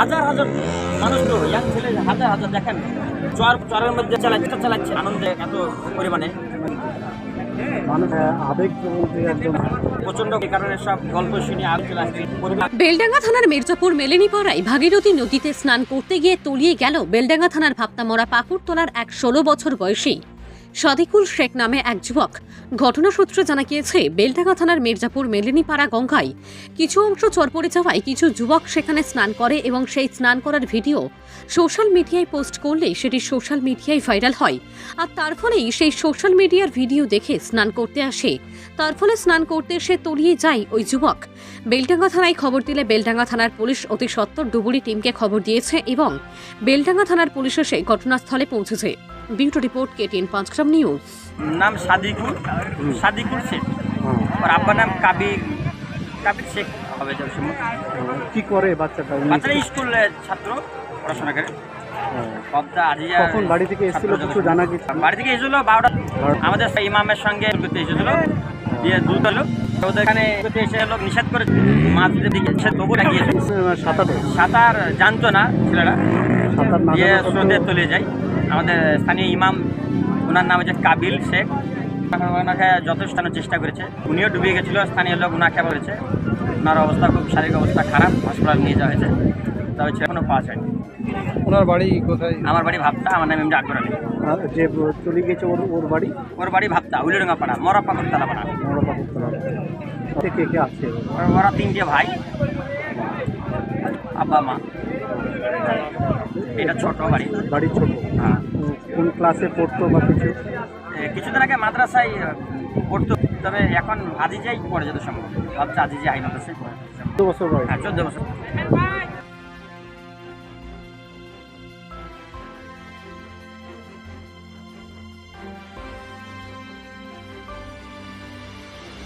হাজার হাজার মানুষ তো ইয়াং ছেলে হাজার হাজার দেখেন চর চরের মধ্যে চালাচ্ছে চালাচ্ছে আনন্দে এত পরিমাণে। বেলডাঙ্গা থানার মির্জাপুর মেলেনিপাড়ায় ভাগীরথী নদীতে স্নান করতে গিয়ে তলিয়ে গেল বেলডাঙ্গা থানার ভাপ্তামরা পাকুড়তলার এক ষোলো বছর বয়সী। সাদিকুল শেখ নামে এক যুবক। ঘটনা সূত্রে জানা গিয়েছে, বেলডাঙ্গা থানার মির্জাপুর মেলেনিপাড়া গঙ্গায় কিছু অংশ চর পড়ে যাওয়ায় কিছু যুবক সেখানে স্নান করে এবং সেই স্নান করার ভিডিও সোশ্যাল মিডিয়ায় পোস্ট করলে সেটি সোশ্যাল মিডিয়ায় ভাইরাল হয়। আর তার ফলেই সেই সোশ্যাল মিডিয়ার ভিডিও দেখে স্নান করতে আসে। তার ফলে স্নান করতে এসে তলিয়ে যায় ওই যুবক। বেলডাঙ্গা থানায় খবর দিলে বেলডাঙ্গা থানার পুলিশ অতি সত্বর ডুবুরি টিমকে খবর দিয়েছে এবং বেলডাঙ্গা থানার পুলিশ এসে ঘটনাস্থলে পৌঁছেছে। Bureau report KTN Panchgram news. নাম সাদিকুল। সাদিকুল শেখ। ওর আব্বার নাম কাবির কাবির শেখ হবে যার সময় কি করে বাচ্চাটা? উনি? বাচ্চারা স্কুলে ছাত্র। পড়াশোনা করে কখন বাড়ি থেকে এসেছিল কিছু জানা গেছে? বাড়ি থেকে এসেছিল বারোটা। আমাদের ইমামের সঙ্গে করতে এসেছিল। দিয়ে দুধ হলো ওদের এখানে এসে লোক নিষেধ করে মাছ দিকে নিষেধ তবু লাগিয়েছে। সাঁতার? সাঁতার জানতো না ছেলেরা। সাঁতার না দিয়ে স্রোতে চলে যায়। আমাদের স্থানীয় ইমাম ওনার নাম হচ্ছে কাবিল শেখ। ওনাকে যথেষ্ট চেষ্টা করেছে। উনিও ডুবে গেছিল। স্থানীয় লোক ওনাকে বলেছে ওনার অবস্থা খুব শারীরিক অবস্থা খারাপ। হসপিটাল নিয়ে যাওয়া হয়েছে। তবে ছেলে কোনো পাওয়া যায়নি। ওনার বাড়ি কোথায়? আমার বাড়ি ভাবতা আমার নাম এমনি আকবর আলী যে চলে গেছে ওর ওর বাড়ি? ওর বাড়ি ভাবতা উলিডাঙ্গা পাড়া মরা পাকড়তলা পাড়া বড় পাকুড়তলা কে কে আছে? ওর- তিনটে ভাই আব্বা মা। এটা ছোট বাড়ি। বাড়ি ছোট? হ্যাঁ। কোন ক্লাসে পড়তো বা কিছু? কিছুদিন আগে মাদ্রাসায় পড়তো। তবে এখন আজিজাই পড়ে যেত সম্ভব ভাবছে আজিজে আইনত আছে কত বছর হ্যাঁ চোদ্দ বছর।